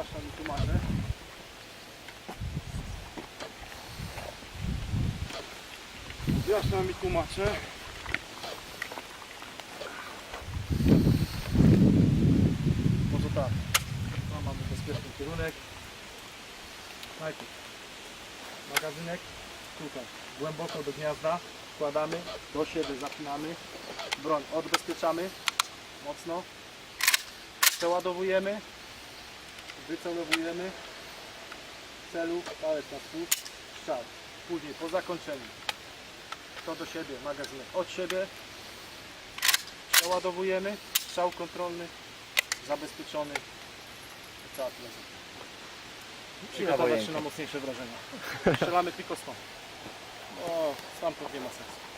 przepraszam, tłumaczę. Wyjaśniam i tłumaczę. Może tak. No, mamy bezpieczny kierunek. Najpierw magazynek. Tutaj głęboko do gniazda. Wkładamy, do siebie zapinamy. Broń odbezpieczamy mocno. Przeładowujemy wycelowujemy celu palec na spód, strzał. Później po zakończeniu to do siebie, magazynek od siebie, przeładowujemy, strzał kontrolny, zabezpieczony i cała filozofia. Przygotować się na mocniejsze wrażenia. Strzelamy tylko stąd. O, stamtąd nie ma sensu.